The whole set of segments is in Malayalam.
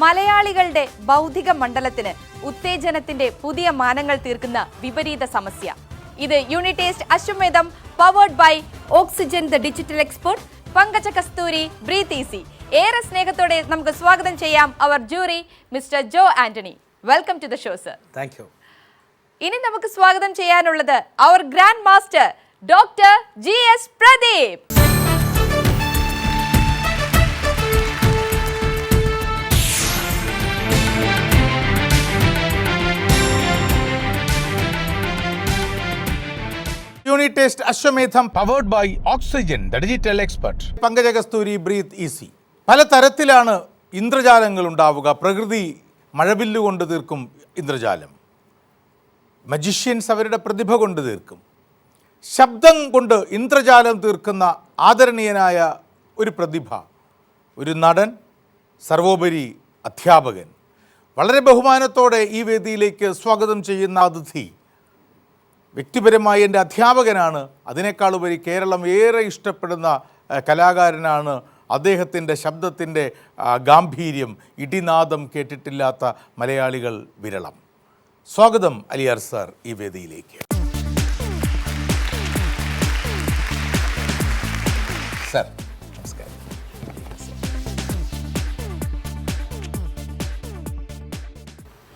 മലയാളികളുടെ ബൗദ്ധിക മണ്ഡലത്തിന് ഉത്തേജനത്തിന്റെ പുതിയ മാനങ്ങൾ തീർക്കുന്ന വിപരീത സമസ്യ. ഇത് unit test Ashwamedham powered by Oxygen the digital expert Pankaja Kasthuri breathe easy ഏറെ സ്നേഹത്തോടെ നമുക്ക് സ്വാഗതം ചെയ്യാം അവർ jury mister Jo Antony. Welcome to the show sir thank you ഇനി നമുക്ക് സ്വാഗതം ചെയ്യാനുള്ളത് അവർ grand master doctor G S Pradeep unit test Ashwamedham powered by Oxygen the digital expert Pankaja Kasthuri breathe easy. പല തരത്തിലാണ് ഇന്ദ്രജാലങ്ങൾ ഉണ്ടാവുക. പ്രകൃതി മഴവില്ലുകൊണ്ട് തീർക്കും ഇന്ദ്രജാലം. മജിഷ്യൻസ് അവരുടെ പ്രതിഭ കൊണ്ട് തീർക്കും. ശബ്ദം കൊണ്ട് ഇന്ദ്രജാലം തീർക്കുന്ന ആദരണീയനായ ഒരു പ്രതിഭ ഒരു നടൻ സർവോപരി അധ്യാപകൻ. വളരെ ബഹുമാനത്തോടെ ഈ വേദിയിലേക്ക് സ്വാഗതം ചെയ്യുന്ന അതിഥി വ്യക്തിപരമായി എന്റെ അധ്യാപകനാണ്. അതിനേക്കാളുപരി കേരളം ഏറെ ഇഷ്ടപ്പെടുന്ന കലാകാരനാണ്. അദ്ദേഹത്തിന്റെ ശബ്ദത്തിന്റെ ഗാംഭീര്യം ഇടിനാദം കേട്ടിട്ടില്ലാത്ത മലയാളികൾ വിരളം. സ്വാഗതം അലിയാർ സാർ ഈ വേദിയിലേക്ക്. സാർ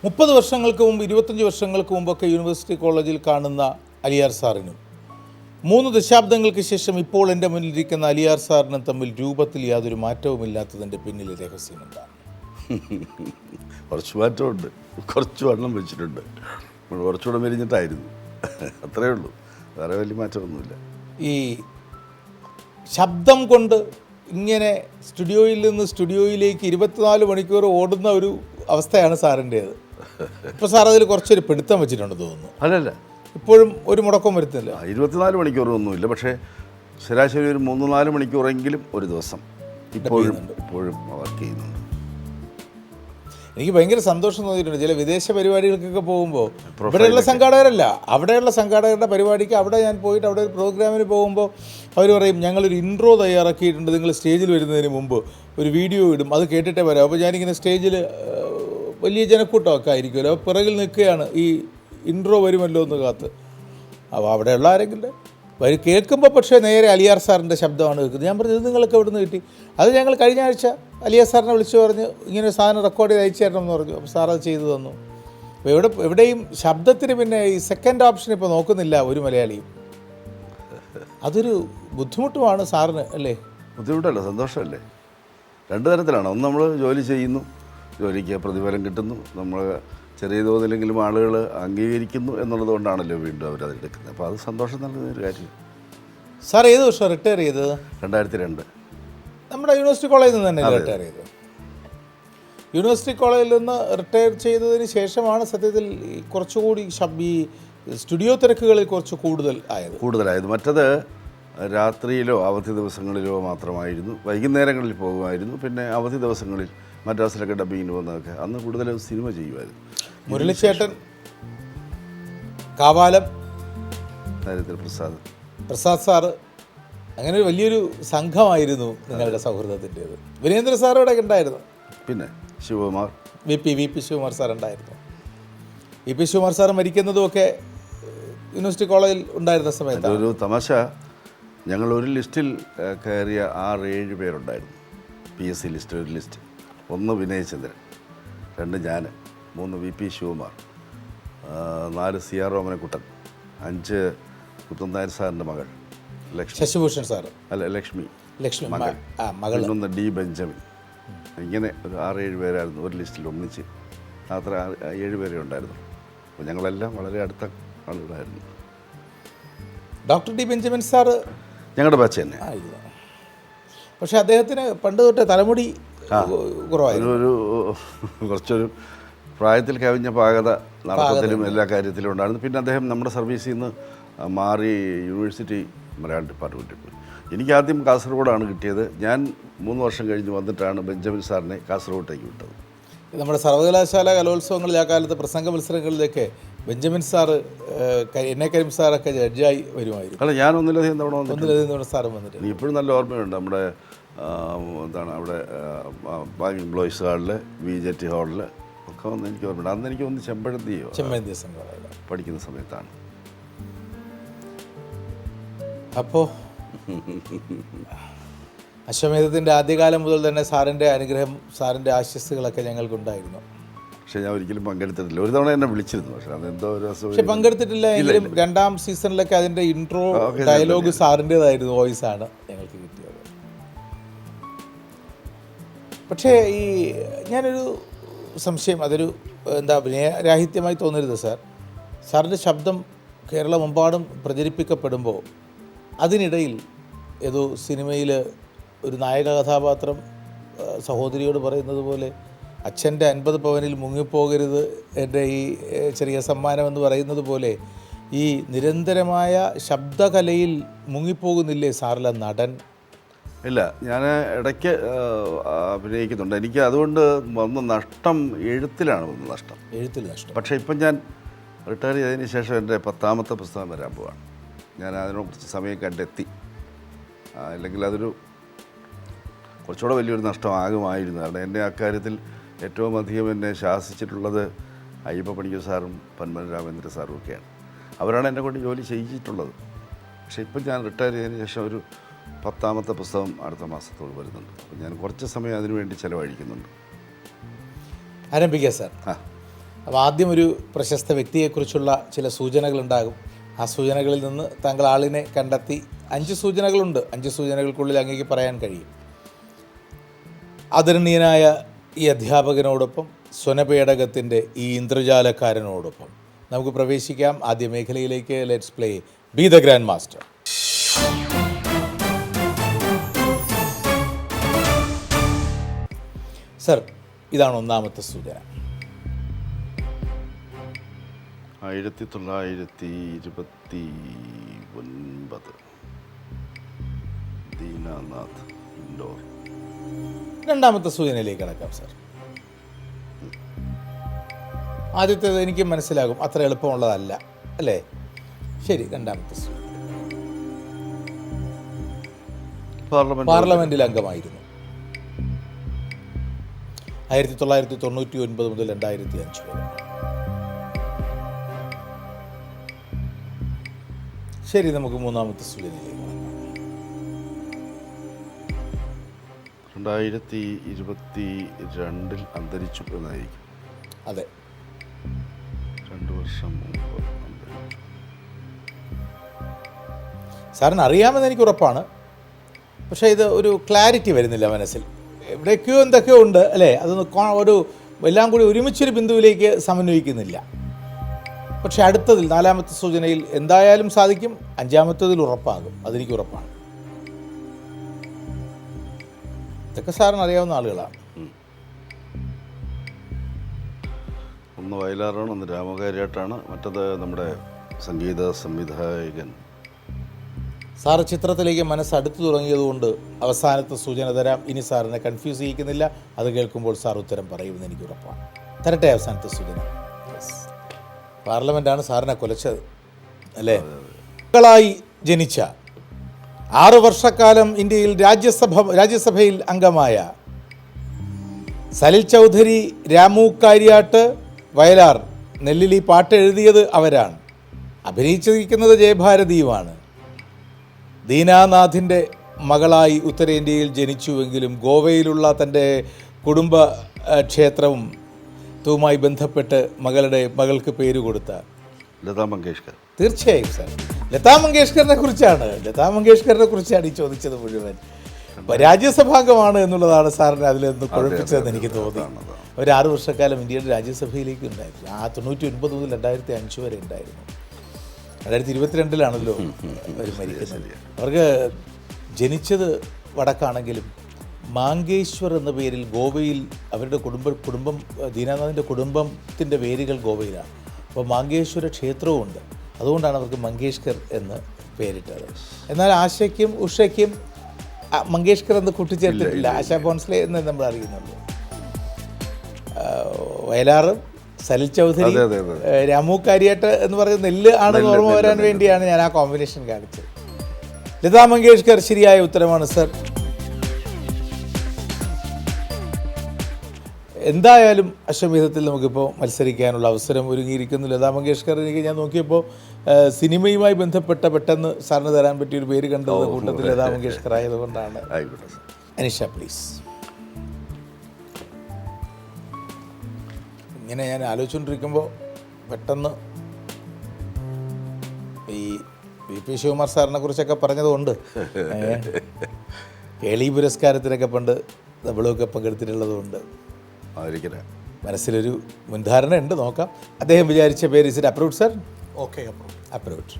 മുപ്പത് വർഷങ്ങൾക്ക് മുമ്പ് ഇരുപത്തഞ്ച് വർഷങ്ങൾക്ക് മുമ്പൊക്കെ യൂണിവേഴ്സിറ്റി കോളേജിൽ കാണുന്ന അലിയാർ സാറിനും. മൂന്ന് ദശാബ്ദങ്ങൾക്ക് ശേഷം ഇപ്പോൾ എന്റെ മുന്നിലിരിക്കുന്ന അലിയാർ സാറിനും തമ്മിൽ രൂപത്തിൽ യാതൊരു മാറ്റവുമില്ലാത്തതിന്റെ രഹസ്യം രഹസ്യമെന്താണ് കുറച്ച് മാറ്റമുണ്ട്. കുറച്ച് വണ്ണം വെച്ചിട്ടുണ്ട്. കുറച്ചുകൂടെ മെരിഞ്ഞിട്ടായിരുന്നു അത്രയേ ഉള്ളൂ. വേറെ വലിയ മാറ്റമൊന്നുമില്ല. ഈ ശബ്ദം കൊണ്ട് ഇങ്ങനെ സ്റ്റുഡിയോയിൽ നിന്ന് സ്റ്റുഡിയോയിലേക്ക് ഇരുപത്തിനാല് മണിക്കൂർ ഓടുന്ന ഒരു അവസ്ഥയാണ് സാറിന്റേത്. ഇപ്പോൾ സാർ അതിൽ കുറച്ചൊരു പിടുത്തം വെച്ചിട്ടുണ്ട് തോന്നുന്നു. അല്ലല്ല. ഇപ്പോഴും ഒരു മുടക്കം വരുത്തില്ല. ഇരുപത്തിനാല് മണിക്കൂറൊന്നുമില്ല പക്ഷേ ശരാശരി ഒരു മൂന്ന് നാല് മണിക്കൂറെങ്കിലും ഒരു ദിവസം. ഇപ്പോഴും ഇപ്പോഴും വർക്ക് ചെയ്യുന്നുണ്ട്. എനിക്ക് ഭയങ്കര സന്തോഷം തോന്നിയിട്ടുണ്ട്. ചില വിദേശ പരിപാടികൾക്കൊക്കെ പോകുമ്പോൾ ഇവിടെയുള്ള സംഘാടകരല്ല. അവിടെയുള്ള സംഘാടകരുടെ പരിപാടിക്ക് അവിടെ ഞാൻ പോയിട്ട് അവിടെ ഒരു പ്രോഗ്രാമിന് പോകുമ്പോൾ അവർ പറയും ഞങ്ങളൊരു ഇൻട്രോ തയ്യാറാക്കിയിട്ടുണ്ട്. നിങ്ങൾ സ്റ്റേജിൽ വരുന്നതിന് മുമ്പ് ഒരു വീഡിയോ ഇടും. അത് കേട്ടിട്ടേ വരാം അപ്പോൾ ഞാനിങ്ങനെ സ്റ്റേജിൽ വലിയ ജനക്കൂട്ടമൊക്കെ ആയിരിക്കുമല്ലോ. അപ്പോൾ പിറകിൽ നിൽക്കുകയാണ് ഈ ഇൻട്രോ വരുമല്ലോ എന്ന് കാത്ത്. അപ്പോൾ അവിടെയുള്ള ആരെങ്കിലും വരി കേൾക്കുമ്പോൾ പക്ഷേ നേരെ അലിയാർ സാറിന്റെ ശബ്ദമാണ് കേൾക്കുന്നത്. ഞാൻ പറഞ്ഞു ഇത് നിങ്ങൾക്ക് എവിടെ നിന്ന് കിട്ടി? അത് ഞങ്ങൾ കഴിഞ്ഞ ആഴ്ച അലിയാർ സാറിനെ വിളിച്ചു പറഞ്ഞു ഇങ്ങനെ ഒരു സാധനം റെക്കോർഡ് ചെയ്ത് അയച്ചു തരണം എന്ന് പറഞ്ഞു. അപ്പോൾ സാർ അത് ചെയ്തു തന്നു. അപ്പോൾ എവിടെ എവിടെയും ശബ്ദത്തിന് പിന്നെ ഈ സെക്കൻഡ് ഓപ്ഷൻ ഇപ്പോൾ നോക്കുന്നില്ല ഒരു മലയാളിയും. അതൊരു ബുദ്ധിമുട്ടുമാണ് സാറിന് അല്ലേ? ബുദ്ധിമുട്ടല്ല സന്തോഷമല്ലേ? രണ്ട് തരത്തിലാണ്. ഒന്ന് നമ്മൾ ജോലി ചെയ്യുന്നു ജോലിക്ക് പ്രതിഫലം കിട്ടുന്നു നമ്മൾ ചെറിയ തോതിലെങ്കിലും ആളുകൾ അംഗീകരിക്കുന്നു എന്നുള്ളത് കൊണ്ടാണല്ലോ വീണ്ടും അവർ അതെടുക്കുന്നത് അപ്പോൾ അത് സന്തോഷം നൽകുന്ന ഒരു കാര്യം. സാർ ഏത് വർഷം റിട്ടയർ ചെയ്തത്? രണ്ടായിരത്തി രണ്ട് നമ്മുടെ യൂണിവേഴ്സിറ്റി കോളേജിൽ നിന്ന് തന്നെ റിട്ടയർ ചെയ്തത്? യൂണിവേഴ്സിറ്റി കോളേജിൽ നിന്ന് റിട്ടയർ ചെയ്തതിന് ശേഷമാണ് സത്യത്തിൽ കുറച്ചുകൂടി ഈ സ്റ്റുഡിയോ തിരക്കുകളിൽ കുറച്ച് കൂടുതൽ ആയത്. കൂടുതലായത്. മറ്റത് രാത്രിയിലോ അവധി ദിവസങ്ങളിലോ മാത്രമായിരുന്നു. വൈകുന്നേരങ്ങളിൽ പോകുമായിരുന്നു. പിന്നെ അവധി ദിവസങ്ങളിൽ മദ്രാസിലൊക്കെ ഡബിങ്ങിന് പോകുന്നതൊക്കെ അന്ന് കൂടുതലും സിനിമ ചെയ്യുമായിരുന്നു. മുരളിച്ചേട്ടൻ കാവാലം പ്രസാദ്. പ്രസാദ് സാറ് അങ്ങനെ ഒരു വലിയൊരു സംഘമായിരുന്നു നിങ്ങളുടെ സൗഹൃദത്തിന്റേത്. വിനേന്ദ്ര സാർ ഇവിടെ ഉണ്ടായിരുന്നു. പിന്നെ Sivakumar. V P V P Sivakumar sir ഉണ്ടായിരുന്നു. വി പി ശിവകുമാർ സാർ മരിക്കുന്നതുമൊക്കെ യൂണിവേഴ്സിറ്റി കോളേജിൽ ഉണ്ടായിരുന്ന സമയത്ത് ഒരു തമാശ. ഞങ്ങൾ ഒരു ലിസ്റ്റിൽ കയറിയ ആറ് ഏഴ് പേരുണ്ടായിരുന്നു. പി എസ് സി ലിസ്റ്റ് ഒരു ലിസ്റ്റ്. ഒന്ന് വിനയചന്ദ്രൻ രണ്ട് ഞാൻ മൂന്ന് വി പി ശിവകുമാർ നാല് സി ആർ രോമനക്കുട്ടൻ അഞ്ച് കുത്തനായർ സാറിന്റെ മകൾ ലക്ഷ്മി. ശശിഭൂഷൺ സാർ അല്ല ലക്ഷ്മി. ലക്ഷ്മി മകൾ. D Benjamin. ഇങ്ങനെ ഒരു ആറ് ഏഴ് പേരായിരുന്നു ഒരു ലിസ്റ്റിൽ ഒന്നിച്ച്. അത്ര ഏഴ് പേരെ ഉണ്ടായിരുന്നു. അപ്പോൾ ഞങ്ങളെല്ലാം വളരെ അടുത്ത ആളുകളായിരുന്നു. ഡോക്ടർ ഡി ബെഞ്ചമിൻ സാർ ഞങ്ങളുടെ ബാച്ച് തന്നെ. പക്ഷേ അദ്ദേഹത്തിന് പണ്ട് തൊട്ടേ തലമുടി കുറവായിരുന്നു. ഒരു കുറച്ചൊരു പ്രായത്തിൽ കവിഞ്ഞ പാകത നടത്തത്തിലും എല്ലാ കാര്യത്തിലും ഉണ്ടായിരുന്നു. പിന്നെ അദ്ദേഹം നമ്മുടെ സർവീസിൽ നിന്ന് മാറി യൂണിവേഴ്സിറ്റി മലയാളം ഡിപ്പാർട്ട്മെന്റിൽ പോയി. എനിക്ക് ആദ്യം കാസർഗോഡാണ് കിട്ടിയത്. ഞാൻ മൂന്ന് വർഷം കഴിഞ്ഞ് വന്നിട്ടാണ് ബെഞ്ചമിൻ സാറിനെ കാസർഗോഡേക്ക് വിട്ടത്. നമ്മുടെ സർവകലാശാല കലോത്സവങ്ങളിൽ ആ കാലത്ത് പ്രസംഗ മത്സരങ്ങളിലൊക്കെ ബെഞ്ചമിൻ സാറ് എന്നെ കരീം സാറൊക്കെ ജഡ്ജായി വരുമായിരുന്നു. അല്ല ഞാൻ ഒന്നിലധികം തവണ ഒന്നിലധികം തവണ സാറ് വന്നിട്ട് ഇപ്പോഴും നല്ല ഓർമ്മയുണ്ട്. നമ്മുടെ എന്താണ് അവിടെ ബാങ്ക് എംപ്ലോയീസ് ഹാളിൽ വി ജെ ടി ഹാളിൽ ഒക്കെ വന്ന് എനിക്ക് ഓർമ്മ അന്ന് എനിക്ക് ഒന്ന് ചെമ്പഴന്തിയോ പഠിക്കുന്ന സമയത്താണ്. അപ്പോൾ അശ്വമേധത്തിന്റെ ആദ്യകാലം മുതൽ തന്നെ സാറിന്റെ അനുഗ്രഹം സാറിന്റെ ആശസ്സുകളൊക്കെ ഞങ്ങൾക്കുണ്ടായിരുന്നു. പക്ഷെ ഞാൻ ഒരിക്കലും പങ്കെടുത്തിട്ടില്ല. ഒരു തവണ എന്നെ വിളിച്ചിരുന്നു പക്ഷെ അതെന്തോ ഒരു പക്ഷെ പങ്കെടുത്തിട്ടില്ല എങ്കിലും രണ്ടാം സീസണിലൊക്കെ അതിന്റെ ഇൻട്രോ ഡയലോഗ് സാറിന്റെതായിരുന്നു വോയിസ് ആണ് ഞങ്ങൾക്ക് കിട്ടിയത്. പക്ഷേ ഈ ഞാനൊരു സംശയം അതൊരു എന്താ വിനയരാഹിത്യമായി തോന്നരുത് സാർ. സാറിന്റെ ശബ്ദം കേരളമെമ്പാടും പ്രചരിപ്പിക്കപ്പെടുമ്പോൾ അതിനിടയിൽ ഏതോ സിനിമയിൽ ഒരു നായക കഥാപാത്രം സഹോദരിയോട് പറയുന്നത് പോലെ അച്ഛന്റെ അൻപത് പവനിൽ മുങ്ങിപ്പോകരുത് എന്റെ ഈ ചെറിയ സമ്മാനം എന്ന് പറയുന്നത് പോലെ ഈ നിരന്തരമായ ശബ്ദകലയിൽ മുങ്ങിപ്പോകുന്നില്ലേ സാറിലെ നടൻ? ഇല്ല ഞാൻ ഇടയ്ക്ക് അഭിനയിക്കുന്നുണ്ട്. എനിക്ക് അതുകൊണ്ട് വന്ന നഷ്ടം എഴുത്തിലാണ് വന്ന നഷ്ടം. എഴുത്തിൽ നഷ്ടം. പക്ഷേ ഇപ്പം ഞാൻ റിട്ടയർ ചെയ്തതിന് ശേഷം എന്റെ പത്താമത്തെ പുസ്തകം വരാൻ പോവാണ്. ഞാൻ അതിനോട് കുറച്ച് സമയം കണ്ടെത്തി. അല്ലെങ്കിൽ അതൊരു കുറച്ചുകൂടെ വലിയൊരു നഷ്ടമാകുമായിരുന്നു. കാരണം എന്റെ അക്കാര്യത്തിൽ ഏറ്റവും അധികം എന്നെ ശാസിച്ചിട്ടുള്ളത് അയ്യപ്പ പണിക്കർ സാറും പന്മൻ രാമേന്ദ്ര സാറും ഒക്കെയാണ്. അവരാണ് എന്നെ കൊണ്ട് ജോലി ചെയ്യിച്ചിട്ടുള്ളത്. പക്ഷേ ഇപ്പം ഞാൻ റിട്ടയർ ചെയ്തതിന് ശേഷം ഒരു പത്താമത്തെ പുസ്തകം അടുത്ത മാസത്തോട് വരുന്നുണ്ട്. അപ്പോൾ ഞാൻ കുറച്ച് സമയം അതിനുവേണ്ടി ചിലവഴിക്കുന്നുണ്ട്. ആരംഭിക്കാം സാർ. ആ. അപ്പോൾ ആദ്യം ഒരു പ്രശസ്ത വ്യക്തിയെക്കുറിച്ചുള്ള ചില സൂചനകളുണ്ടാകും. ആ സൂചനകളിൽ നിന്ന് താങ്കൾ ആളിനെ കണ്ടെത്തി അഞ്ച് സൂചനകളുണ്ട്. അഞ്ച് സൂചനകൾക്കുള്ളിൽ അങ്ങേക്ക് പറയാൻ കഴിയും. ആദരണീയനായ ഈ അധ്യാപകനോടൊപ്പം സ്വനപേടകത്തിന്റെ ഈ ഇന്ദ്രജാലക്കാരനോടൊപ്പം നമുക്ക് പ്രവേശിക്കാം. ആദ്യ മേഖലയിലേക്ക് let's play be the grand master. Sir ഇതാണ് ഒന്നാമത്തെ സൂചന. ആയിരത്തി തൊള്ളായിരത്തി ഇരുപത്തി ഒൻപത് ദീനാനാഥ് ഇൻഡോർ. രണ്ടാമത്തെ സൂചനയിലേക്ക് കിടക്കാം സർ. ആദ്യത്തേത് എനിക്ക് മനസ്സിലാകും അത്ര എളുപ്പമുള്ളതല്ല അല്ലേ? ശരി രണ്ടാമത്തെ സൂചന. പാർലമെന്റ് പാർലമെന്റിൽ അംഗമായിരുന്നു. ആയിരത്തി തൊള്ളായിരത്തി തൊണ്ണൂറ്റി ഒൻപത് മുതൽ രണ്ടായിരത്തി അഞ്ച് വരെ. ശരി നമുക്ക് മൂന്നാമത്തെ സൂചനയിലേക്ക് രണ്ടായിരത്തി ഇരുപത്തി രണ്ടിൽ അന്തരിച്ചു എന്നായിരിക്കും. അതെ. രണ്ട് വർഷം മുമ്പ് സാറിന് അറിയാമെന്ന് എനിക്ക് ഉറപ്പാണ്. പക്ഷേ ഇത് ഒരു ക്ലാരിറ്റി വരുന്നില്ല മനസ്സിൽ. എവിടെയൊക്കെയോ എന്തൊക്കെയോ ഉണ്ട് അല്ലേ? അത് ഒരു എല്ലാം കൂടി ഒരുമിച്ചൊരു ബിന്ദുവിലേക്ക് സമന്വയിക്കുന്നില്ല. പക്ഷേ അടുത്തതിൽ നാലാമത്തെ സൂചനയിൽ എന്തായാലും സാധിക്കും അഞ്ചാമത്തതിൽ ഉറപ്പാകും. അതെനിക്ക് ഉറപ്പാണ്. ഇതൊക്കെ സാറിന് അറിയാവുന്ന ആളുകളാണ്. ഒന്ന് വയലാറാണ് ഒന്ന് രാമകാരിയായിട്ടാണ് മറ്റത് നമ്മുടെ സംഗീത സംവിധായകൻ സാറ് ചിത്രത്തിലേക്ക് മനസ്സ് അടുത്തു തുടങ്ങിയതുകൊണ്ട് അവസാനത്തെ സൂചന തരാം. ഇനി സാറിനെ കൺഫ്യൂസ് ചെയ്യിക്കുന്നില്ല. അത് കേൾക്കുമ്പോൾ സാർ ഉത്തരം പറയുമെന്ന് എനിക്ക് ഉറപ്പാണ്. തരട്ടെ അവസാനത്തെ സൂചന. പാർലമെന്റാണ് സാറിനെ കൊലച്ചത് അല്ലേ? മക്കളായി ജനിച്ച ആറു വർഷക്കാലം ഇന്ത്യയിൽ രാജ്യസഭ രാജ്യസഭയിൽ അംഗമായ സലിൽ ചൗധരി രാമു കാര്യാട്ട് വയലാർ നെല്ലിലി പാട്ട് എഴുതിയത് അവരാണ്. അഭിനയിച്ചിരിക്കുന്നത് ജയഭാരതിയുമാണ്. ദീനാനാഥിന്റെ മകളായി ഉത്തരേന്ത്യയിൽ ജനിച്ചുവെങ്കിലും ഗോവയിലുള്ള തന്റെ കുടുംബ ക്ഷേത്രവും തുമായി ബന്ധപ്പെട്ട് മകളുടെ മകൾക്ക് പേര് കൊടുത്ത. ലതാ മങ്കേഷ്കർ. തീർച്ചയായും സാർ. ലതാ മങ്കേഷ്കറിനെ കുറിച്ചാണ്. ലതാ മങ്കേഷ്കറിനെ കുറിച്ചാണ് ഈ ചോദിച്ചത് മുഴുവൻ. രാജ്യസഭാംഗമാണ് എന്നുള്ളതാണ് സാറിന് അതിൽ നിന്ന് കുഴപ്പിച്ചതെന്ന് എനിക്ക് തോന്നി. ഒരു ആറ് വർഷക്കാലം ഇന്ത്യയുടെ രാജ്യസഭയിലേക്ക് ഉണ്ടായിരുന്നു. ആ തൊണ്ണൂറ്റി ഒൻപത് മുതൽ രണ്ടായിരത്തി അഞ്ച് വരെ ഉണ്ടായിരുന്നു. രണ്ടായിരത്തി ഇരുപത്തിരണ്ടിലാണല്ലോ അവർ മരിക്കുന്നത്. അവർക്ക് ജനിച്ചത് വടക്കാണെങ്കിലും മാങ്കേശ്വർ എന്ന പേരിൽ ഗോവയിൽ അവരുടെ കുടുംബ കുടുംബം ദീനാനാഥിന്റെ കുടുംബത്തിന്റെ വേരുകൾ ഗോവയിലാണ്. അപ്പോൾ മാങ്കേശ്വര ക്ഷേത്രവുമുണ്ട്. അതുകൊണ്ടാണ് അവർക്ക് മങ്കേഷ്കർ എന്ന് പേരിട്ടത്. എന്നാൽ ആശയ്ക്കും ഉഷയ്ക്കും മങ്കേഷ്കർ എന്ന് കൂട്ടിച്ചേർത്തിട്ടില്ല. ആശാ ബോൺസ്ലെ എന്ന് നമ്മൾ അറിയുന്നുള്ളൂ വയലാറും സലിൽ ചൗധരി രാമു കാര്യാട്ട് എന്ന് പറയുന്ന നെല്ല് ആണെന്ന് ഓർമ്മ വരാൻ വേണ്ടിയാണ് ഞാൻ ആ കോമ്പിനേഷൻ കാണിച്ചത്. ലതാ മങ്കേഷ്കർ ശരിയായ ഉത്തരമാണ് സർ. എന്തായാലും അശ്വമേധത്തിൽ നമുക്കിപ്പോൾ മത്സരിക്കാനുള്ള അവസരം ഒരുങ്ങിയിരിക്കുന്നു. ലതാ മങ്കേഷ്കർ എനിക്ക് ഞാൻ നോക്കിയപ്പോൾ സിനിമയുമായി ബന്ധപ്പെട്ട പെട്ടെന്ന് സാറിന് തരാൻ പറ്റിയ ഒരു പേര് കണ്ടത് കൂട്ടത്തിൽ ലതാ മങ്കേഷ്കർ ആയതുകൊണ്ടാണ്. അനിഷ പ്ലീസ് ഇങ്ങനെ ഞാൻ ആലോചിച്ചുകൊണ്ടിരിക്കുമ്പോൾ പെട്ടെന്ന് ഈ വി പി ശിവകുമാർ സാറിനെ കുറിച്ചൊക്കെ പറഞ്ഞതുകൊണ്ട് കേളി പുരസ്കാരത്തിനൊക്കെ പണ്ട് നമ്മളൊക്കെ പങ്കെടുത്തിട്ടുള്ളതുകൊണ്ട് മനസ്സിലൊരു മുൻധാരണ ഉണ്ട് നോക്കാം. അദ്ദേഹം വിചാരിച്ച പേര് is it approve sir okay approve approved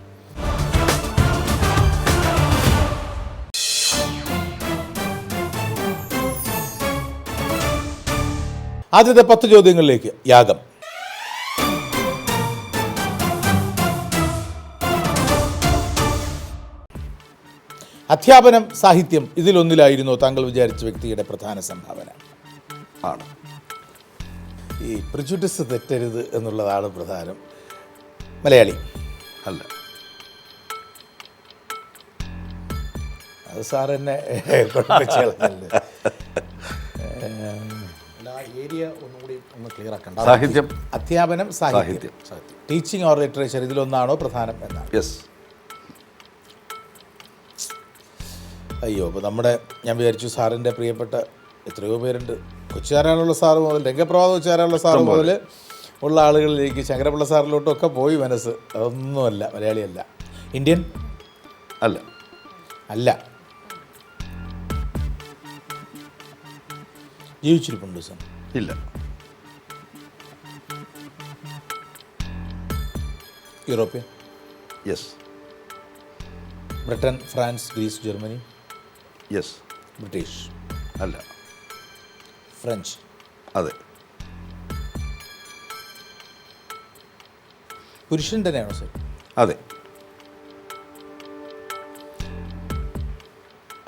ആദ്യത്തെ പത്ത് ചോദ്യങ്ങളിലേക്ക് യാഗം. അധ്യാപനം സാഹിത്യം ഇതിലൊന്നിലായിരുന്നു താങ്കൾ വിചാരിച്ച വ്യക്തിയുടെ പ്രധാന സംഭാവന. ആണ്. ഈ പ്രിജുഡിസ് തെറ്റരുത് എന്നുള്ളതാണ് പ്രധാനം. മലയാളി. അല്ല. അത് സാർ എന്നെ. അല്ല ആ ഏരിയ ഒന്നുകൂടി ഒന്ന് ക്ലിയർ ആക്കണ്ട. സാഹിത്യം. അധ്യാപനം സാഹിത്യം. സാഹിത്യം ടീച്ചിങ് ഓർ ലിറ്ററേച്ചർ ഇതിലൊന്നാണോ പ്രധാനം എന്നാണ്? യെസ് അയ്യോ അപ്പോൾ നമ്മുടെ ഞാൻ വിചാരിച്ചു സാറിന്റെ പ്രിയപ്പെട്ട എത്രയോ പേരുണ്ട്. കൊച്ചുകാരാനുള്ള സാറ് മുതൽ രംഗപ്രഭാത കൊച്ചുകാരാനുള്ള സാറ് മുതൽ ഉള്ള ആളുകളിലേക്ക് ശങ്കരപിള്ള സാറിലോട്ടൊക്കെ പോയി മനസ്സ്. അതൊന്നുമല്ല മലയാളിയല്ല. ഇന്ത്യൻ? അല്ല. അല്ല. ജീവിച്ചിരിപ്പുണ്ട് സാർ. ഇല്ല. European? Yes. Britain France Greece Germany? Yes. British. അല്ല. ഫ്രഞ്ച്? അതെ. പുരുഷൻ തന്നെയാണോ സർ? അതെ.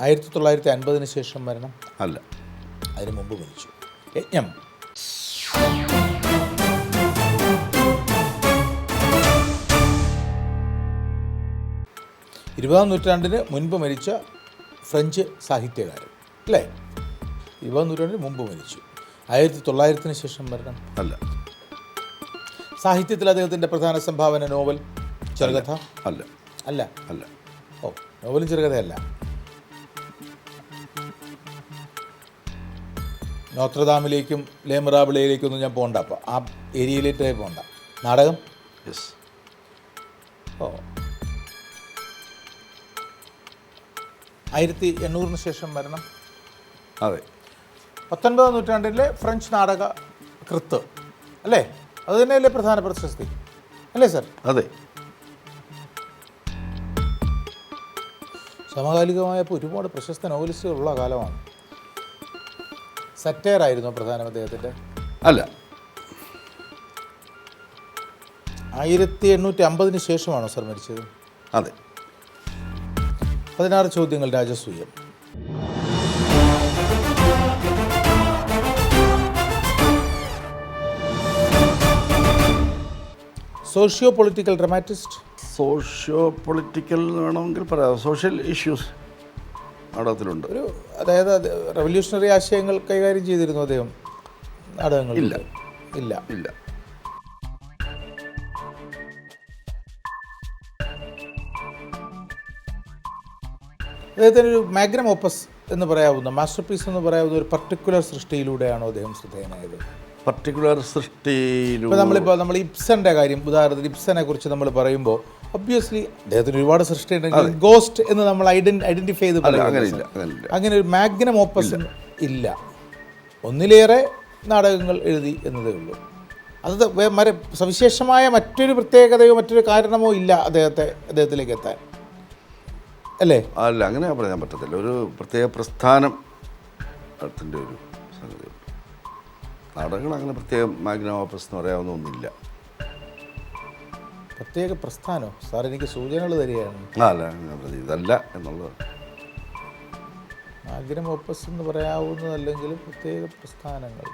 ആയിരത്തി തൊള്ളായിരത്തി അൻപതിന് ശേഷം വരണം അല്ല. അതിന് മുമ്പ് മരിച്ചു യജ്ഞം. ഇരുപതാം നൂറ്റാണ്ടിന് മുൻപ് മരിച്ച ഫ്രഞ്ച് സാഹിത്യകാരൻ അല്ലേ? ഇരുപതാം നൂറ്റാണ്ടിന് മുമ്പ് മരിച്ചു. ആയിരത്തി തൊള്ളായിരത്തിന് ശേഷം മരണം. അല്ല. സാഹിത്യത്തിൽ അദ്ദേഹത്തിന്റെ പ്രധാന സംഭാവന നോവൽ ചെറുകഥ? അല്ല. അല്ല. അല്ല. ഓ നോവലും ചെറുകഥയല്ല. നോത്രദാമിലേക്കും ലേമറാബിളയിലേക്കൊന്നും ഞാൻ പോകണ്ട അപ്പോൾ ആ ഏരിയയിലേട്ടേ പോകണ്ട നാടകം? യെസ് ഓ. ആയിരത്തി എണ്ണൂറിന് ശേഷം വരണം. അതെ. പത്തൊൻപതാം നൂറ്റാണ്ടിലെ ഫ്രഞ്ച് നാടക കൃത്ത്. അല്ലേ? അത് തന്നെയല്ലേ പ്രധാന പ്രശസ്തി? അല്ലേ സാർ? അതെ. സമകാലികമായപ്പോൾ ഒരുപാട് പ്രശസ്ത നോവലിസ്റ്റുകളുള്ള കാലമാണ്. സറ്റയർ ആയിരുന്നു പ്രധാനം അദ്ദേഹത്തിന്റെ? അല്ല. ആയിരത്തി എണ്ണൂറ്റി അമ്പതിന് ശേഷമാണോ സർ മരിച്ചത്? അതെ. പതിനാറ് ചോദ്യങ്ങൾ Rajasuyam. Socio political dramatist? Socio political വേണമെങ്കിൽ പറയാം. Social issues. നാടകത്തിലുണ്ട്. ഒരു അതായത് അത് റവല്യൂഷണറി ആശയങ്ങൾ കൈകാര്യം ചെയ്തിരുന്നു അദ്ദേഹം? നാടകങ്ങൾ ഇല്ല. ഇല്ല. ഇല്ല. അദ്ദേഹത്തിന് ഒരു മാഗ്നം ഓപ്പസ് എന്ന് പറയാവുന്ന മാസ്റ്റർ പീസ് എന്ന് പറയാവുന്ന ഒരു പർട്ടിക്കുലർ സൃഷ്ടിയിലൂടെയാണോ അദ്ദേഹം ശ്രദ്ധേയനായത്? പർട്ടിക്കുലർ സൃഷ്ടിയിലൂടെ. ഇപ്പോൾ നമ്മളിപ്പോൾ നമ്മൾ ഇപ്സന്റെ കാര്യം ഉദാഹരണത്തിന് ഇപ്സനെ കുറിച്ച് നമ്മൾ പറയുമ്പോൾ ഒബ്വിയസ്ലി അദ്ദേഹത്തിന് ഒരുപാട് സൃഷ്ടി ഉണ്ടെങ്കിൽ ഗോസ്റ്റ് എന്ന് നമ്മൾ ഐഡന്റിഫൈ ചെയ്ത് അങ്ങനെ ഒരു മാഗ്നം ഓപ്പസ് ഇല്ല. ഒന്നിലേറെ നാടകങ്ങൾ എഴുതി എന്നതേ ഉള്ളൂ. അത് മര- സവിശേഷമായ മറ്റൊരു പ്രത്യേകതയോ മറ്റൊരു കാരണമോ ഇല്ല അദ്ദേഹത്തെ അദ്ദേഹത്തിലേക്ക് എത്താൻ. അല്ലേ? അല്ല അങ്ങനെ പറയാൻ പറ്റത്തില്ല. ഒരു പ്രത്യേക പ്രസ്ഥാനം ഒരു നാടകങ്ങൾ അങ്ങനെ പ്രത്യേകം മാഗ്നം എന്ന് പറയാവുന്ന ഒന്നുമില്ല പ്രത്യേക പ്രസ്ഥാനോ? സാർ എനിക്ക് സൂചനകൾ തരികയാണ്. അല്ല ഇതല്ല എന്നുള്ളത്. മാഗ്നം ഓപ്പസ് എന്ന് പറയാവുന്നതല്ലെങ്കിലും പ്രത്യേക പ്രസ്ഥാനങ്ങൾ?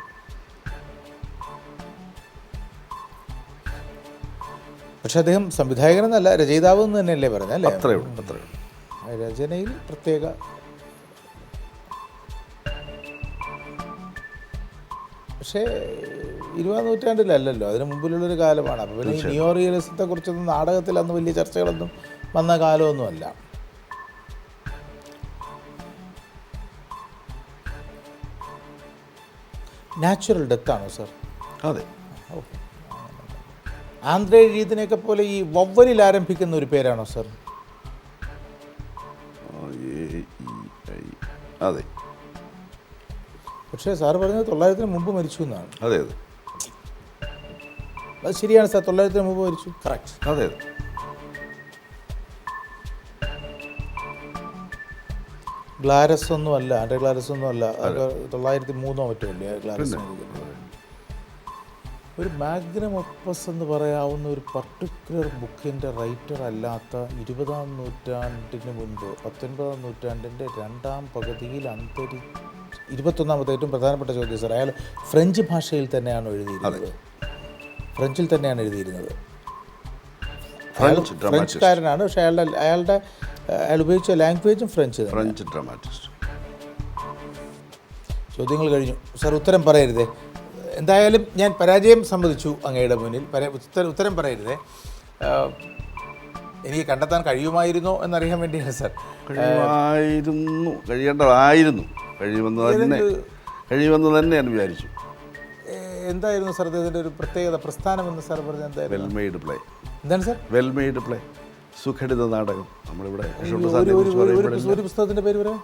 പക്ഷെ അദ്ദേഹം സംവിധായകനെന്നല്ല രചയിതാവ് എന്ന് തന്നെയല്ലേ പറഞ്ഞല്ലേ അത്രയുള്ളൂ അത്രയുള്ളൂ അത്രയേ രചനയിൽ പ്രത്യേക പക്ഷേ ഇരുപതാം നൂറ്റാണ്ടിലല്ലല്ലോ. അതിന് മുമ്പിലുള്ളൊരു കാലമാണ്. അപ്പോൾ പിന്നെ നിയോ റിയലിസത്തെ കുറിച്ചൊന്നും നാടകത്തിൽ അന്ന് വലിയ ചർച്ചകളൊന്നും വന്ന കാലമൊന്നുമല്ല. നാച്ചുറൽ ഡെത്താണോ സർ അതെ. ആന്ധ്രേ രീതിനെയൊക്കെ പോലെ ഈ വവ്വലിൽ ആരംഭിക്കുന്ന ഒരു പേരാണോ സർ അതെ. പക്ഷേ സാർ പറഞ്ഞത് തൊള്ളായിരത്തിന് മുമ്പ് മരിച്ചു എന്നാണ്. അതെ അതെ. അത് ശരിയാണ് സാർ തൊള്ളായിരത്തിന് മുമ്പ് മരിച്ചു. കറക്റ്റ് അതെ അതെ. ഗ്ലാരസ് ഒന്നും അല്ല ആൻഡ്രോ ഗ്ലാരസ് ഒന്നും അല്ല തൊള്ളായിരത്തി മൂന്നോ മറ്റോ അല്ലേ ഗ്ലാരസ്? ഒരു മാഗ്നം ഒപ്പസ് എന്ന് പറയാവുന്ന ഒരു പർട്ടിക്കുലർ ബുക്കിന്റെ റൈറ്റർ അല്ലാത്ത ഇരുപതാം നൂറ്റാണ്ടിന് മുൻപ് പത്തൊൻപതാം നൂറ്റാണ്ടിന്റെ രണ്ടാം പകുതിയിൽ അന്തരി ഇരുപത്തൊന്നാമത്തെ ഏറ്റവും പ്രധാനപ്പെട്ട ചോദ്യം സാർ അയാൾ ഫ്രഞ്ച് ഭാഷയിൽ തന്നെയാണ് എഴുതിയിരുന്നത്. ഫ്രഞ്ചിൽ തന്നെയാണ് എഴുതിയിരുന്നത്. ഫ്രഞ്ച്കാരനാണ് പക്ഷേ അയാളുടെ അയാളുടെ അയാൾ ഉപയോഗിച്ച ലാംഗ്വേജും ഫ്രഞ്ച് ഫ്രഞ്ച് ഡ്രാമാറ്റിസ്റ്റ് ചോദ്യങ്ങൾ കഴിഞ്ഞു. സാർ ഉത്തരം പറയരുതേ. എന്തായാലും ഞാൻ പരാജയം സമ്മതിച്ചു അങ്ങയുടെ മുന്നിൽ. ഉത്തരം ഉത്തരം പറയരുതേ. എനിക്ക് കണ്ടെത്താൻ കഴിയുമായിരുന്നോ എന്നറിയാൻ വേണ്ടിയാണ് സാർ. കഴിയുമായിരുന്നു. കഴിയേണ്ടതായിരുന്നു. കഴിയുമെന്ന് തന്നെ. കഴിയുമെന്ന് തന്നെ ഞാൻ വിചാരിച്ചു. എന്തായിരുന്നു സാർ ഇതിന്റെ ഒരു പ്രത്യേകത പ്രസ്ഥാനം എന്ന് സാർ പറഞ്ഞ എന്തായിരുന്നു? വെൽ മെയ്ഡ് പ്ലേ എന്താണ് സാർ? വെൽമെയ്ഡ് പ്ലേ സുഖടിത നാടകം. നമ്മളിവിടെ ഒരു- പുസ്തകത്തിന്റെ പേര് പറയാം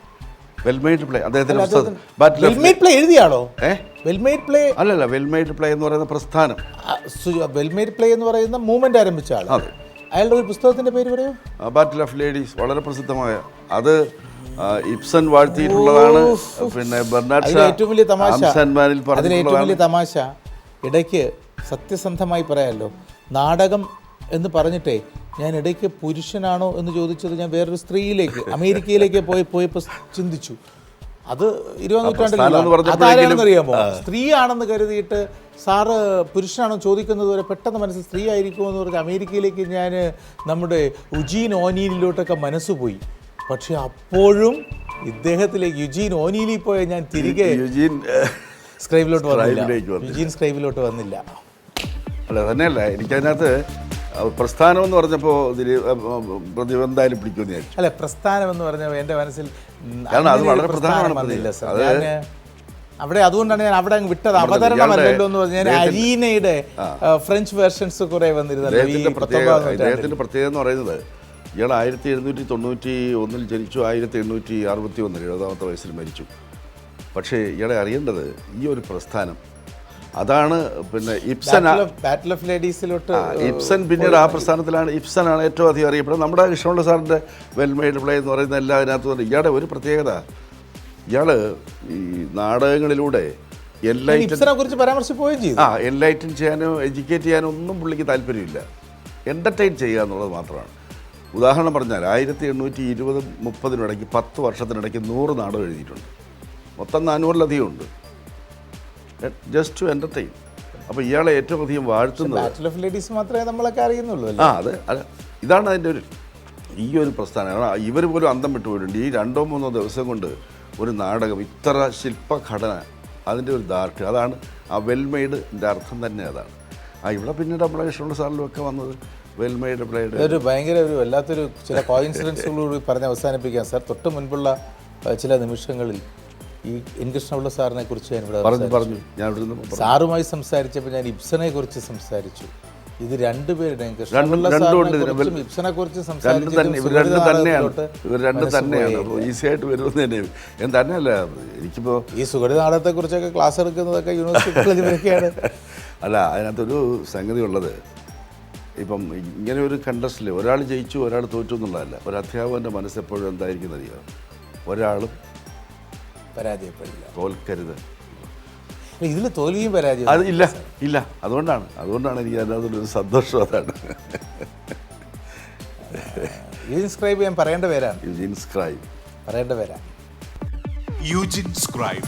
പ്ലേ അദ്ദേഹത്തിന്റെ പുസ്തകം പ്ലേ എഴുതിയാണോ? അല്ലല്ല പ്ലേ എന്ന് പറയുന്ന പ്രസ്ഥാനം. പ്ലേ എന്ന് പറയുന്ന മൂവ്മെന്റ് ആരംഭിച്ച ആൾ. അയാളുടെ ഒരു പുസ്തകത്തിന്റെ പേര് പറയൂ. ബാറ്റിൽ ഓഫ് ലേഡീസ് വളരെ പ്രസിദ്ധമായ. അത് ഇപ്സൺ വാഴ്ത്തിയിട്ടുള്ളതാണ്. പിന്നെ ഏറ്റവും വലിയ തമാശ. ഏറ്റവും വലിയ തമാശ. ഇടയ്ക്ക് സത്യസന്ധമായി പറയാമല്ലോ നാടകം എന്ന് പറഞ്ഞിട്ടേ ഞാൻ ഇടയ്ക്ക് പുരുഷനാണോ എന്ന് ചോദിച്ചത് ഞാൻ വേറൊരു സ്ത്രീയിലേക്ക് അമേരിക്കയിലേക്ക് പോയി പോയപ്പോൾ ചിന്തിച്ചു. അത് ഇരുപതാം നൂറ്റാണ്ടിലറിയാമോ നൂറ്റാണ്ടിൽ അതാരെന്നറിയാമോ സ്ത്രീയാണെന്ന് കരുതിയിട്ട് സാറ് പുരുഷനാണോ ചോദിക്കുന്നത് വരെ പെട്ടെന്ന് മനസ്സിൽ സ്ത്രീ ആയിരിക്കുമോ എന്ന് പറഞ്ഞ് അമേരിക്കയിലേക്ക് ഞാൻ നമ്മുടെ ഉജീൻ ഓനീലിലോട്ടൊക്കെ മനസ്സ് പോയി പക്ഷെ അപ്പോഴും ഇദ്ദേഹത്തിലേക്ക് യുജീൻ ഓനീലി പോയ ഞാൻ തിരികെ യുജീൻ സ്ക്രൈബിലോട്ട് വന്നില്ല. യുജീൻ സ്ക്രൈബിലോട്ട് വന്നില്ല. അല്ല തന്നെയല്ല എനിക്കതിനകത്ത് പ്രസ്ഥാനം എന്ന് പറഞ്ഞപ്പോൾ പ്രതിഭ എന്തായാലും പിടിക്കുമെന്ന് വിചാരിച്ചു. അല്ല പ്രസ്ഥാനം എന്ന് പറഞ്ഞ എന്റെ മനസ്സിൽ കാരണം അത് വളരെ പ്രധാനമാണെന്നില്ല. സർ. അവിടെ അതുകൊണ്ടാണ് ഞാൻ അവിടെ അങ്ങ് വിട്ടത്. അവതരണം അവതരണമല്ലല്ലോ എന്ന് പറഞ്ഞാൽ ഞാൻ അരീനയുടെ ഫ്രഞ്ച് വേർഷൻസ് കുറെ വന്നിരുന്നു. പ്രത്യേകത എന്ന് പറയുന്നത് ഇയാൾ ആയിരത്തി എഴുന്നൂറ്റി തൊണ്ണൂറ്റി ഒന്നിൽ ജനിച്ചു ആയിരത്തി എണ്ണൂറ്റി അറുപത്തി ഒന്നിൽ എഴുപതാമത്തെ വയസ്സിൽ മരിച്ചു. പക്ഷേ ഇയാളെ അറിയേണ്ടത് ഈ ഒരു പ്രസ്ഥാനം അതാണ് പിന്നെ ഇപ്സൻ ബാറ്റിൽ ഓഫ് ലേഡീസിലോട്ട് ഇപ്സൻ പിന്നീട് ആ പ്രസ്ഥാനത്തിലാണ് ഇപ്സനാണ് ഏറ്റവും അധികം അറിയപ്പെടുന്നത്. നമ്മുടെ കൃഷ്ണപിള്ള സാറിന്റെ വെൽമെയ്ഡ് പ്ലേ എന്ന് പറയുന്ന എല്ലാ അതിനകത്തും ഇയാളുടെ ഒരു പ്രത്യേകത ഇയാൾ ഈ നാടകങ്ങളിലൂടെ എൻലൈറ്റൻ കുറിച്ച് പരാമർശിക്കുകയും ചെയ്തു. ആ എൻലൈറ്റൻ ചെയ്യാനോ എഡ്യൂക്കേറ്റ് ചെയ്യാനോ ഒന്നും പുള്ളിക്ക് താല്പര്യമില്ല. എന്റർടൈൻ ചെയ്യുക എന്നുള്ളത് മാത്രമാണ്. ഉദാഹരണം പറഞ്ഞാൽ ആയിരത്തി എണ്ണൂറ്റി ഇരുപത് മുപ്പതിനിടയ്ക്ക് പത്ത് വർഷത്തിനിടയ്ക്ക് നൂറ് നാടകം എഴുതിയിട്ടുണ്ട്. മൊത്തം നാനൂറിലധികം ഉണ്ട്. ജസ്റ്റ് ടു എന്റർടൈൻ അപ്പോൾ ഇയാളെ ഏറ്റവും അധികം വാഴ്ത്തുന്നത് ബാറ്റിൽ ഓഫ് ലേഡീസ് മാത്രമേ നമ്മളൊക്കെ അറിയുന്നുള്ളൂ ആ അതെ അല്ല ഇതാണ് അതിന്റെ ഒരു ഈ ഒരു പ്രസ്ഥാനം. കാരണം ഇവർ പോലും അന്തം വിട്ടുപോയിട്ടുണ്ട് ഈ രണ്ടോ മൂന്നോ ദിവസം കൊണ്ട് ഒരു നാടകം ഇത്ര ശില്പഘടന അതിന്റെ ഒരു ദാർഢ്യം. അതാണ് ആ വെൽമെയ്ഡിന്റെ അർത്ഥം തന്നെ അതാണ്. ആ ഇവിടെ പിന്നീട് നമ്മുടെ കൃഷ്ണ സാറിലും ഒക്കെ വന്നത് വെൽമെയ്ഡ് പ്ലേഡ് ഒരു ഭയങ്കര ഒരു വല്ലാത്തൊരു ചില കോയിൻസിഡൻസുകളോട് പറഞ്ഞ് അവസാനിപ്പിക്കാം. സാർ തൊട്ട് മുൻപുള്ള ചില നിമിഷങ്ങളിൽ ഈ എൻ കൃഷ്ണപിള്ള സാറിനെ കുറിച്ച് ഞാൻ ഇവിടെ പറഞ്ഞു പറഞ്ഞു. ഞാൻ ഇവിടെ. സാറുമായി സംസാരിച്ചപ്പോൾ ഞാൻ ഇബ്സനെ കുറിച്ച് സംസാരിച്ചു. ഇത് രണ്ടുപേരുടെയും രണ്ടും കൃഷ്ണപിള്ള സാറിനെ. ഇബ്സനെ കുറിച്ച് ഞാൻ തന്നെയല്ല എനിക്കിപ്പോൾ ഈ സുഗടി നാടകത്തെ കുറിച്ചൊക്കെ ക്ലാസ് എടുക്കുന്നതൊക്കെ യൂണിവേഴ്സിറ്റികളിലൊക്കെയാണ് അല്ല അതിനകത്തൊരു സംഗതി ഉള്ളത്. ഇപ്പം ഇങ്ങനെ ഒരു കണ്ടസ്റ്റിൽ ഒരാൾ ജയിച്ചു ഒരാൾ തോറ്റു എന്നുള്ളതല്ല. ഒരു അധ്യാപകന്റെ മനസ്സെപ്പോഴും എന്തായിരിക്കും അറിയാം ഒരാളും പരാജയപ്പെടില്ല. തോൽക്കരുത്. ഇതിൽ തോൽവിയും പരാജയം അത് ഇല്ല ഇല്ല. അതുകൊണ്ടാണ് അതുകൊണ്ടാണ് എനിക്ക് അതിനകത്തൊരു സന്തോഷം അതാണ്. ഇൻസ്ക്രൈബ് ചെയ്യാൻ പറയേണ്ട പേരാണ്. ഇൻസ്ക്രൈബ് പറയേണ്ട പേരാണ്. Scribe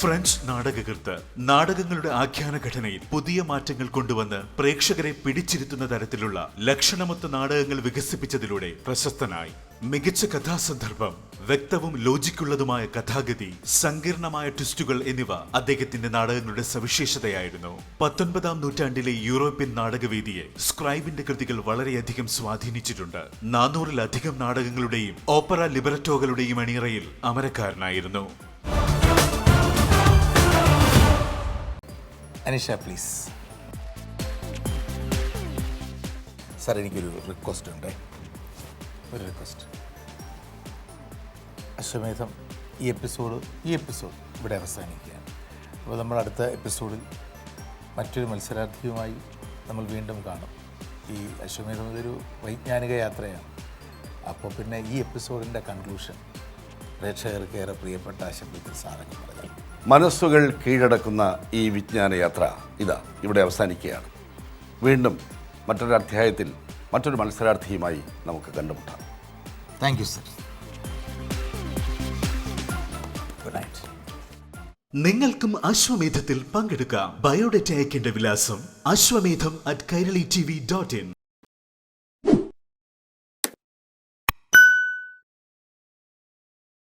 ഫ്രഞ്ച് നാടകകൃത്ത് നാടകങ്ങളുടെ ആഖ്യാന ഘടനയിൽ പുതിയ മാറ്റങ്ങൾ കൊണ്ടുവന്ന് പ്രേക്ഷകരെ പിടിച്ചിരുത്തുന്ന തരത്തിലുള്ള ലക്ഷണമൊത്ത നാടകങ്ങൾ വികസിപ്പിച്ചതിലൂടെ പ്രശസ്തനായി. മികച്ച കഥാസന്ദർഭം വ്യക്തവും ലോജിക്കുള്ളതുമായ കഥാഗതി സങ്കീർണമായ ട്വിസ്റ്റുകൾ എന്നിവ അദ്ദേഹത്തിന്റെ നാടകങ്ങളുടെ സവിശേഷതയായിരുന്നു. പത്തൊൻപതാം നൂറ്റാണ്ടിലെ യൂറോപ്യൻ നാടകവേദിയെ സ്ക്രൈബിന്റെ കൃതികൾ വളരെയധികം സ്വാധീനിച്ചിട്ടുണ്ട്. നാനൂറിലധികം നാടകങ്ങളുടെയും ഓപ്പറ ലിബററ്റോകളുടെയും അണിയറയിൽ അമരക്കാരനായിരുന്നു. അനിഷ പ്ലീസ് സാർ എനിക്കൊരു റിക്വസ്റ്റ് ഉണ്ട്. ഒരു റിക്വസ്റ്റ് അശ്വമേധം ഈ എപ്പിസോഡ് ഈ എപ്പിസോഡ് ഇവിടെ അവസാനിക്കുകയാണ്. അപ്പോൾ നമ്മൾ അടുത്ത എപ്പിസോഡിൽ മറ്റൊരു മത്സരാർത്ഥിയുമായി നമ്മൾ വീണ്ടും കാണും. ഈ അശ്വമേധം ഇതൊരു വൈജ്ഞാനിക യാത്രയാണ്. അപ്പോൾ പിന്നെ ഈ എപ്പിസോഡിന്റെ കൺക്ലൂഷൻ പ്രേക്ഷകർക്ക് ഏറെ പ്രിയപ്പെട്ട ആശംസിക്കുന്ന സാറങ്ങ് പറഞ്ഞാൽ മനസ്സുകൾ കീഴടക്കുന്ന ഈ വിജ്ഞാനയാത്ര ഇതാ ഇവിടെ അവസാനിക്കുകയാണ്. വീണ്ടും മറ്റൊരു അധ്യായത്തിൽ മറ്റൊരു മത്സരാർത്ഥിയുമായി നമുക്ക് കണ്ടുമുട്ടാം. Thank you sir good night നിങ്ങൾക്കും അശ്വമേധത്തിൽ പങ്കെടുക്കാം. ബയോഡേറ്റ അയക്കേണ്ട വിലാസം Ashwamedham at Kairali T V dot in